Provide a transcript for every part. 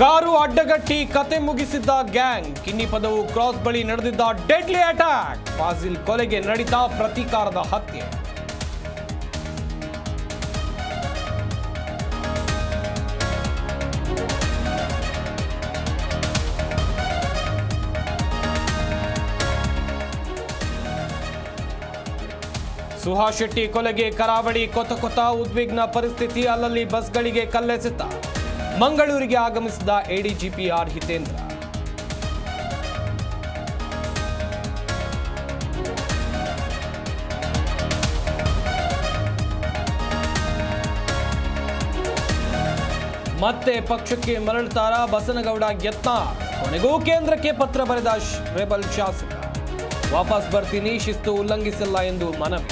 Car ಅಡ್ಡಗಟ್ಟಿ ಕತೆ ಮುಗಿಸಿದ್ದ gang. ಕಿನ್ನಿ ಪದವು cross ಬಳಿ ನಡೆದಿದ್ದ ಡೆಡ್ಲಿ ಅಟ್ಯಾಕ್. ಫಾಜಿಲ್ ಕೊಲೆಗೆ ನಡೆದ ಪ್ರತೀಕಾರದ ಹತ್ಯೆ. ಸುಹಾಸ್ ಶೆಟ್ಟಿ ಕೊಲೆಗೆ ಕರಾವಳಿ ಕೊತ ಕೊತ ಉದ್ವಿಗ್ನ ಪರಿಸ್ಥಿತಿ ಅಲ್ಲಲ್ಲಿ ಬಸ್ಗಳಿಗೆ ಕಲ್ಲೆಸೆತ. ಮಂಗಳೂರಿಗೆ ಆಗಮಿಸಿದ ಎಡಿಜಿಪಿ ಆರ್ ಹಿತೇಂದ್ರ. ಮತ್ತೆ ಪಕ್ಷಕ್ಕೆ ಮರಳುತ್ತಾರ ಬಸನಗೌಡ ಯತ್ನ? ಕೊನೆಗೂ ಕೇಂದ್ರಕ್ಕೆ ಪತ್ರ ಬರೆದ ರೆಬಲ್ ಶಾಸಕ. ವಾಪಸ್ ಬರ್ತೀನಿ, ಶಿಸ್ತು ಉಲ್ಲಂಘಿಸಿಲ್ಲ ಎಂದು ಮನವಿ.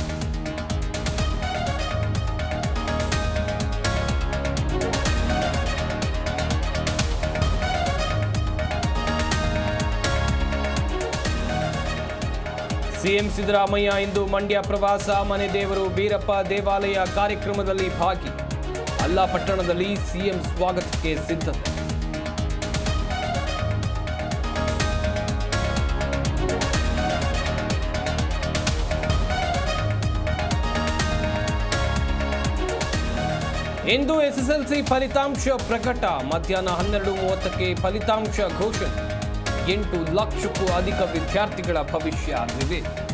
ಸಿಎಂ ಸಿದ್ದರಾಮಯ್ಯ ಇಂದು ಮಂಡ್ಯ ಪ್ರವಾಸ, ಮನೆ ದೇವರು, ಬೀರಪ್ಪ ದೇವಾಲಯ ಕಾರ್ಯಕ್ರಮದಲ್ಲಿ ಭಾಗಿ. ಅಲ್ಲಾಪಟ್ಟಣದಲ್ಲಿ ಸಿಎಂ ಸ್ವಾಗತಕ್ಕೆ ಸಿದ್ಧತೆ ಇಂದು ಎಸ್ಎಸ್ಎಲ್ಸಿ ಫಲಿತಾಂಶ ಪ್ರಕಟ. ಮಧ್ಯಾಹ್ನ ಹನ್ನೆರಡು ಮೂವತ್ತಕ್ಕೆ ಫಲಿತಾಂಶ ಘೋಷಣೆ. ಎಂಟು ಲಕ್ಷಕ್ಕೂ ಅಧಿಕ ವಿದ್ಯಾರ್ಥಿಗಳ ಭವಿಷ್ಯ ನಿವೇದಿತ